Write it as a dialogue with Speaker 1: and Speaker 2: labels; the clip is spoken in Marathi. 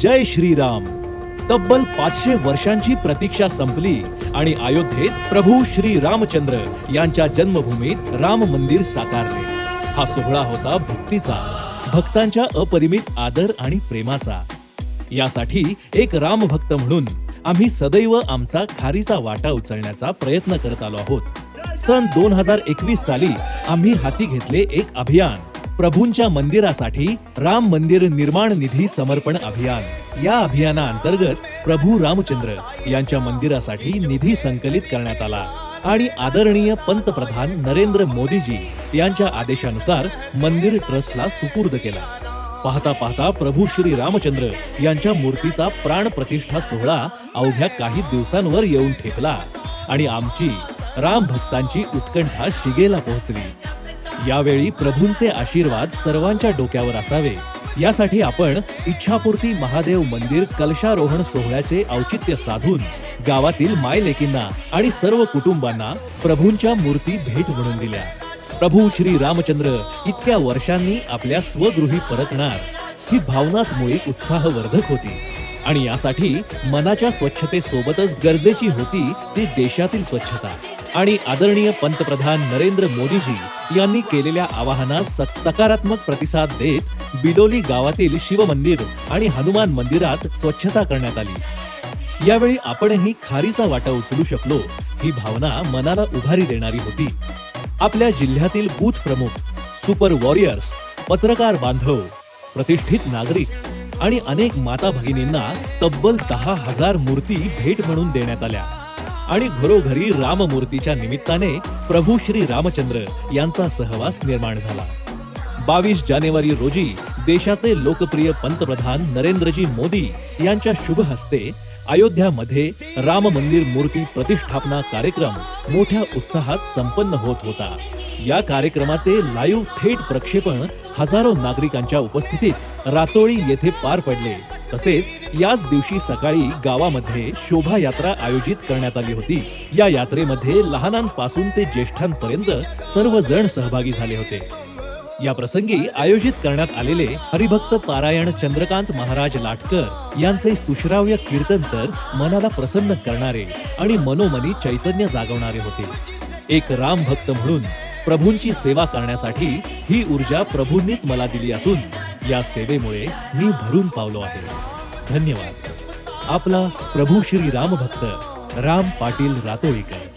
Speaker 1: जय श्रीराम. तब्बल पाचशे वर्षांची प्रतीक्षा संपली आणि अयोध्येत प्रभू श्री रामचंद्र यांच्या जन्मभूमीत राम मंदिर साकारले. हा सोहळा होता भक्तीचा भक्तांच्या अपरिमित आदर आणि प्रेमाचा. यासाठी एक राम भक्त म्हणून आम्ही सदैव आमचा खारीचा वाटा उचलण्याचा प्रयत्न करत आलो आहोत. सन दोन हजार एकवीस साली आम्ही हाती घेतले एक अभियान. प्रभूंच्या मंदिरासाठी राम मंदिर निर्माण निधी समर्पण अभियान. या अभियानाअंतर्गत प्रभू रामचंद्र यांच्या मंदिरासाठी निधी संकलित करण्यात आला. आणि आदरणीय पंतप्रधान नरेंद्र मोदीजी यांच्या आदेशानुसार मंदिर ट्रस्टला सुपूर्द केला. पाहता पाहता प्रभू श्री रामचंद्र यांच्या मूर्तीचा प्राण प्रतिष्ठा सोहळा अवघ्या काही दिवसांवर येऊन ठेपला. आणि आमची राम भक्तांची उत्कंठा शिगेला पोहोचली. यावेळी प्रभूंचे आशीर्वाद सर्वांच्या डोक्यावर असावे. यासाठी आपण इच्छापूर्ती महादेव मंदिर कलशारोहण सोहळ्याचे औचित्य साधून गावातील मायलेकींना आणि सर्व कुटुंबांना प्रभूंच्या मूर्ती भेट म्हणून दिल्या. प्रभू श्री रामचंद्र इतक्या वर्षांनी आपल्या स्वगृही परतणार. ही भावनाच मुळी उत्साहवर्धक होती. आणि यासाठी मनाच्या स्वच्छतेसोबतच गरजेची होती ती देशातील स्वच्छता. आणि आदरणीय पंतप्रधान नरेंद्र मोदीजी यांनी केलेल्या आवाहनास सकारात्मक प्रतिसाद देत बिलोली गावातील शिवमंदिर आणि हनुमान मंदिरात स्वच्छता करण्यात आली. यावेळी आपणही खारीचा वाटा उचलू शकलो ही भावना मनाला उभारी देणारी होती. आपल्या जिल्ह्यातील बूथ प्रमुख सुपर वॉरियर्स पत्रकार बांधव प्रतिष्ठित नागरिक आणि अनेक माता भगिनींना तब्बल दहा हजार मूर्ती भेट म्हणून देण्यात आल्या. आणि घरोघरी राममूर्तीच्या निमित्ताने प्रभू श्री रामचंद्र यांचा सहवास निर्माण झाला. बावीस जानेवारी रोजी देशाचे लोकप्रिय पंतप्रधान नरेंद्रजी मोदी यांच्या शुभ हस्ते अयोध्यामध्ये राम मंदिर मूर्ती प्रतिष्ठापना कार्यक्रम मोठ्या उत्साहात संपन्न होत होता. या कार्यक्रमाचे लाईव्ह थेट प्रक्षेपण हजारो नागरिकांच्या उपस्थितीत रातोळी येथे पार पडले. तसेच याच दिवशी सकाळी गावामध्ये शोभायात्रा आयोजित करण्यात आली होती. या यात्रेमध्ये लहानांपासून ते ज्येष्ठांपर्यंत सर्वजण सहभागी झाले होते. या प्रसंगी आयोजित करण्यात आलेले हरिभक्त पारायण चंद्रकांत महाराज लाटकर यांचे सुश्राव्य कीर्तन तर मनाला प्रसन्न करणारे आणि मनोमनी चैतन्य जागवणारे होते. एक राम भक्त म्हणून प्रभूंची सेवा करण्यासाठी ही ऊर्जा प्रभूंनीच मला दिली असून या सेवेमुळे मी भरून पावलो आहे. धन्यवाद. आपला प्रभू श्री राम भक्त राम पाटील रातोळीकर